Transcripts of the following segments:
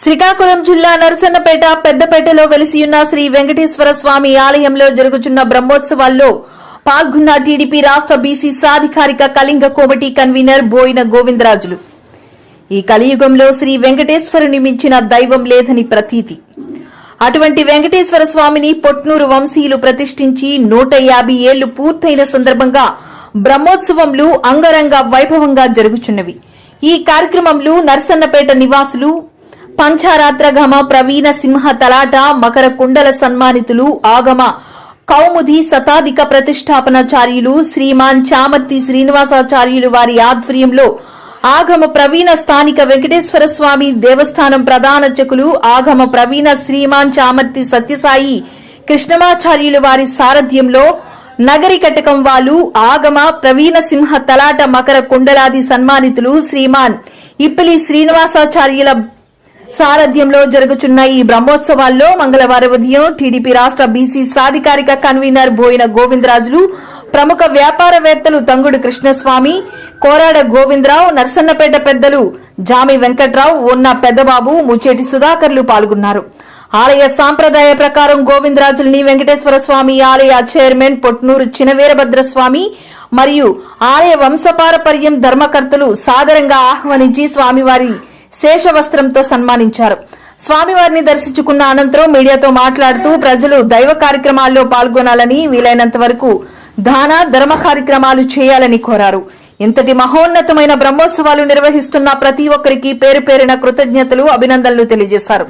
శ్రీకాకుళం జిల్లా నరసన్నపేట పెద్దపేటలో వెలిసియున్న శ్రీ వెంకటేశ్వర స్వామి ఆలయంలో జరుగుతున్న బ్రహ్మోత్సవాల్లో పాల్గొన్న టీడీపీ రాష్ట్ర బీసీ సాధికారిక కళింగ కమిటీ కన్వీనర్ బోయిన గోవిందరాజులు. ఈ కలియుగంలో శ్రీ వెంకటేశ్వరుని మించిన దైవం లేదని ప్రతీతి. అటువంటి వెంకటేశ్వర స్వామిని పొట్నూరు వంశీయులు ప్రతిష్ఠించి నూట యాభై ఏళ్ళు పూర్తయిన సందర్భంగా బ్రహ్మోత్సవంలు అంగరంగ వైభవంగా జరుగుచున్నవి. ఈ కార్యక్రమంలో నర్సన్నపేట నివాసులు పంచారాత్రగమ ప్రవీణ సింహ తలాట మకర కుండల సన్మానితులు ఆగమ కౌముది శతాధిక ప్రతిష్టాపనాచార్యులు శ్రీమాన్ చామర్తి శ్రీనివాసాచార్యులు వారి ఆధ్వర్యంలో ఆగమ ప్రవీణ స్థానిక వెంకటేశ్వర స్వామి దేవస్థానం ప్రధాన చెకులు ఆగమ ప్రవీణ శ్రీమాన్ చామర్తి సత్యసాయి కృష్ణమాచార్యులు వారి సారథ్యంలో నగరి కటకం వాళ్ళు ఆగమ ప్రవీణ సింహ తలాట మకర కుండలాది సన్మానితులు శ్రీమాన్ ఇప్పిలి శ్రీనివాసాచార్యుల సారథ్యంలో జరుగుతున్న ఈ బ్రహ్మోత్సవాల్లో మంగళవారం ఉదయం టీడీపీ రాష్ట్ర బీసీ సాధికారిక కన్వీనర్ బోయిన గోవిందరాజులు ప్రముఖ వ్యాపారవేత్తలు తంగుడు కృష్ణస్వామి కోరాడ గోవిందరావు నర్సన్నపేట పెద్దలు జామి వెంకట్రావు ఉన్న పెద్దబాబు ముచ్చేటి సుధాకర్లు పాల్గొన్నారు. ఆలయ సాంప్రదాయ ప్రకారం గోవిందరాజుల్ని వెంకటేశ్వర స్వామి ఆలయ చైర్మన్ పొట్నూరు చినవీరభద్రస్వామి మరియు ఆలయ వంశపారపర్యం ధర్మకర్తలు సాదరంగా ఆహ్వానించి స్వామివారి శేషవస్త్రంతో సన్మానించారు. స్వామివారిని దర్శించుకున్న అనంతరం మీడియాతో మాట్లాడుతూ ప్రజలు దైవ కార్యక్రమాల్లో పాల్గొనాలని వీలైనంత వరకు దాన ధర్మ కార్యక్రమాలు చేయాలని కోరారు. ఇంతటి మహోన్నతమైన బ్రహ్మోత్సవాలు నిర్వహిస్తున్న ప్రతి ఒక్కరికి పేరు పేరిన కృతజ్ఞతలు అభినందనలు తెలియజేశారు.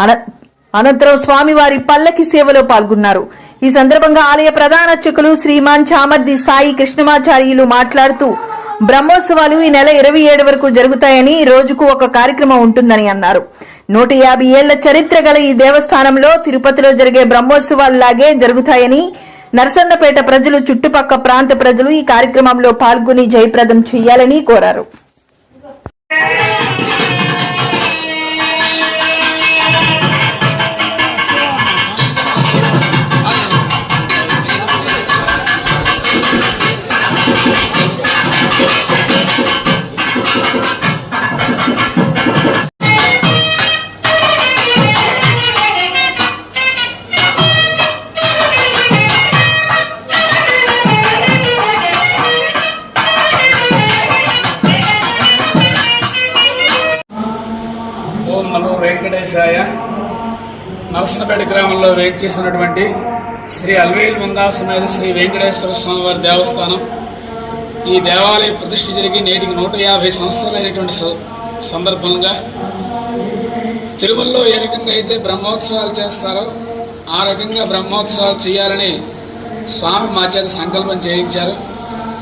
అన- అనంతరం స్వామివారి పల్లకి సేవలో పాల్గొన్నారు. ఈ సందర్భంగా ఆలయ ప్రధాన అర్చకులు శ్రీమాన్ చామర్ది సాయి కృష్ణమాచార్యులు మాట్లాడుతూ బ్రహ్మోత్సవాలు ఈ నెల ఇరవై ఏడు వరకు జరుగుతాయని రోజుకు ఒక కార్యక్రమం ఉంటుందని అన్నారు. నూట యాభై ఏళ్ళ చరిత్ర గల ఈ దేవస్థానంలో తిరుపతిలో జరిగే బ్రహ్మోత్సవాల్లాగే జరుగుతాయని నరసన్నపేట ప్రజలు చుట్టుపక్క ప్రాంత ప్రజలు ఈ కార్యక్రమంలో పాల్గొని జయప్రదం చేయాలని కోరారు. ఓం వెంకటేశాయ నరసనపేట గ్రామంలో వెయిట్ చేసినటువంటి శ్రీ అల్వేల్ మందాసమేత శ్రీ వెంకటేశ్వర స్వామి వారి దేవస్థానం. ఈ దేవాలయ ప్రతిష్ఠ జరిగి నేటికి నూట యాభై సంవత్సరాలైనటువంటి స- సందర్భంగా తిరుమలలో ఏ రకంగా అయితే బ్రహ్మోత్సవాలు చేస్తారో ఆ రకంగా బ్రహ్మోత్సవాలు చేయాలని స్వామి మా చేత సంకల్పం చేయించారు.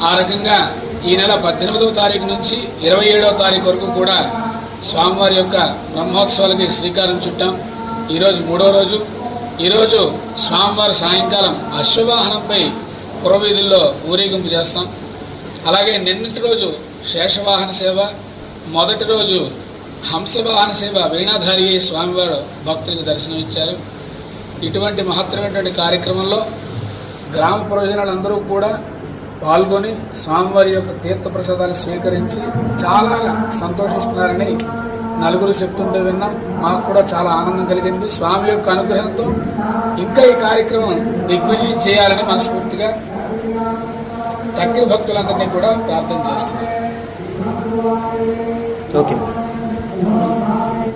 ఆ రకంగా ఈ నెల పద్దెనిమిదవ తారీఖు నుంచి ఇరవై ఏడవ తారీఖు వరకు కూడా స్వామివారి యొక్క బ్రహ్మోత్సవాలకి శ్రీకారం చుట్టాం. ఈరోజు మూడో రోజు. ఈరోజు స్వామివారి సాయంకాలం అశ్వవాహనంపై పురవీధుల్లో ఊరేగింపు చేస్తాం. అలాగే నిన్నటి రోజు శేషవాహన సేవ మొదటి రోజు హంసవాహన సేవ వీణాధారి స్వామివారు భక్తులకు దర్శనం ఇచ్చారు. ఇటువంటి మహత్తరమైనటువంటి కార్యక్రమంలో గ్రామ ప్రయోజనాలందరూ కూడా పాల్గొని స్వామివారి యొక్క తీర్థ ప్రసాదాలు స్వీకరించి చాలా సంతోషిస్తున్నారని నలుగురు చెప్తుంటే విన్నా మాకు కూడా చాలా ఆనందం కలిగింది. స్వామి యొక్క అనుగ్రహంతో ఇంకా ఈ కార్యక్రమం దిగ్విజయం చేయాలని మనస్ఫూర్తిగా తగ్గిన భక్తులందరినీ కూడా ప్రార్థన చేస్తున్నాం. ఓకే.